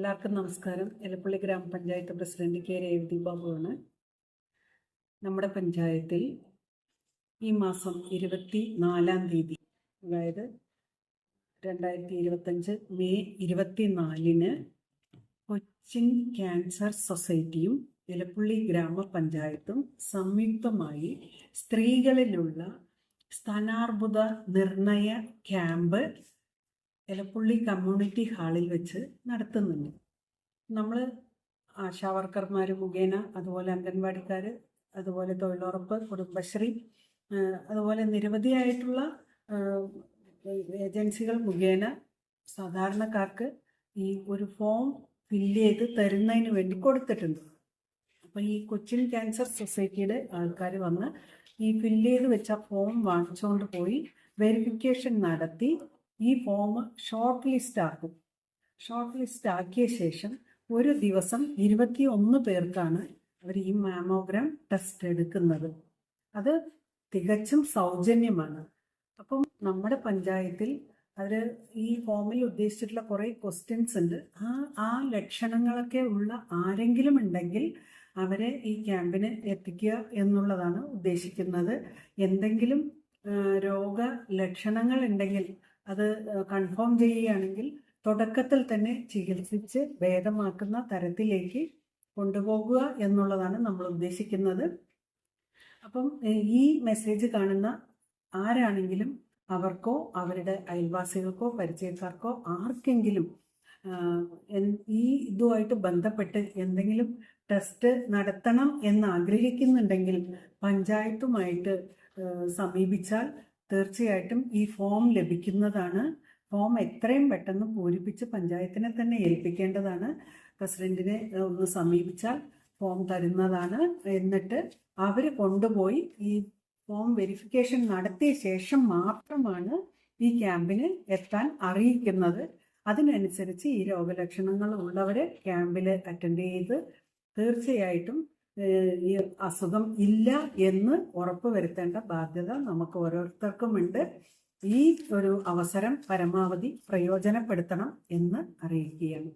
എല്ലാവർക്കും നമസ്കാരം. എലപ്പള്ളി ഗ്രാമപഞ്ചായത്ത് പ്രസിഡന്റ് കെ. രേവതി ബാബുവാണ്. നമ്മുടെ പഞ്ചായത്തിൽ ഈ മാസം ഇരുപത്തി നാലാം തീയതി അതായത് രണ്ടായിരത്തി ഇരുപത്തഞ്ച് മെയ് ഇരുപത്തി നാലിന് കൊച്ചിൻ ക്യാൻസർ സൊസൈറ്റിയും എലപ്പള്ളി ഗ്രാമപഞ്ചായത്തും സംയുക്തമായി സ്ത്രീകളിലുള്ള സ്ഥാനാർബുദ നിർണയ ക്യാമ്പ് എലപ്പുള്ളി കമ്മ്യൂണിറ്റി ഹാളിൽ വെച്ച് നടത്തുന്നുണ്ട്. നമ്മൾ ആശാവർക്കർമാർ മുഖേന അതുപോലെ അംഗൻവാടിക്കാർ അതുപോലെ തൊഴിലുറപ്പ് കുടുംബശ്രീ അതുപോലെ നിരവധിയായിട്ടുള്ള ഏജൻസികൾ മുഖേന സാധാരണക്കാർക്ക് ഈ ഒരു ഫോം ഫില്ല് ചെയ്ത് തരുന്നതിന് വേണ്ടി കൊടുത്തിട്ടുണ്ട്. അപ്പോൾ ഈ കൊച്ചിൻ ക്യാൻസർ സൊസൈറ്റിയുടെ ആൾക്കാർ വന്ന് ഈ ഫില്ല് ചെയ്ത് വെച്ച ഫോം വാങ്ങിച്ചുകൊണ്ട് പോയി വെരിഫിക്കേഷൻ നടത്തി ഈ ഫോം ഷോർട്ട് ലിസ്റ്റ് ആക്കും. ഷോർട്ട് ലിസ്റ്റ് ആക്കിയ ശേഷം ഒരു ദിവസം ഇരുപത്തി ഒന്ന് പേർക്കാണ് അവർ ഈ മാമോഗ്രാം ടെസ്റ്റ് എടുക്കുന്നത്. അത് തികച്ചും സൗജന്യമാണ്. അപ്പം നമ്മുടെ പഞ്ചായത്തിൽ അവർ ഈ ഫോമിൽ ഉദ്ദേശിച്ചിട്ടുള്ള കുറേ ക്വസ്റ്റ്യൻസ് ഉണ്ട്. ആ ആ ലക്ഷണങ്ങളൊക്കെ ഉള്ള ആരെങ്കിലും ഉണ്ടെങ്കിൽ അവരെ ഈ ക്യാമ്പിന് എത്തിക്കുക എന്നുള്ളതാണ് ഉദ്ദേശിക്കുന്നത്. എന്തെങ്കിലും രോഗ ലക്ഷണങ്ങൾ ഉണ്ടെങ്കിൽ അത് കൺഫേം ചെയ്യുകയാണെങ്കിൽ തുടക്കത്തിൽ തന്നെ ചികിത്സിച്ച് ഭേദമാക്കുന്ന തരത്തിലേക്ക് കൊണ്ടുപോകുക എന്നുള്ളതാണ് നമ്മൾ ഉദ്ദേശിക്കുന്നത്. അപ്പം ഈ മെസ്സേജ് കാണുന്ന ആരാണെങ്കിലും അവർക്കോ അവരുടെ അയൽവാസികൾക്കോ പരിചയക്കാർക്കോ ആർക്കെങ്കിലും ഈ ഇതുമായിട്ട് ബന്ധപ്പെട്ട് എന്തെങ്കിലും ടെസ്റ്റ് നടത്തണം എന്ന് ആഗ്രഹിക്കുന്നുണ്ടെങ്കിൽ പഞ്ചായത്തുമായിട്ട് സമീപിച്ചാൽ തീർച്ചയായിട്ടും ഈ ഫോം ലഭിക്കുന്നതാണ്. ഫോം എത്രയും പെട്ടെന്ന് പൂരിപ്പിച്ച് പഞ്ചായത്തിനെ തന്നെ ഏൽപ്പിക്കേണ്ടതാണ്. പ്രസിഡന്റിനെ ഒന്ന് സമീപിച്ചാൽ ഫോം തരുന്നതാണ്. എന്നിട്ട് അവർ കൊണ്ടുപോയി ഈ ഫോം വെരിഫിക്കേഷൻ നടത്തിയ ശേഷം മാത്രമാണ് ഈ ക്യാമ്പിന് എത്താൻ അറിയിക്കുന്നത്. അതിനനുസരിച്ച് ഈ രോഗലക്ഷണങ്ങൾ ഉള്ളവരെ ക്യാമ്പിൽ അറ്റൻഡ് ചെയ്ത് തീർച്ചയായിട്ടും ഈ അസുഖം ഇല്ല എന്ന് ഉറപ്പ് വരുത്തേണ്ട ബാധ്യത നമുക്ക് ഓരോരുത്തർക്കുമുണ്ട്. ഈ ഒരു അവസരം പരമാവധി പ്രയോജനപ്പെടുത്തണം എന്ന് അറിയിക്കുകയാണ്.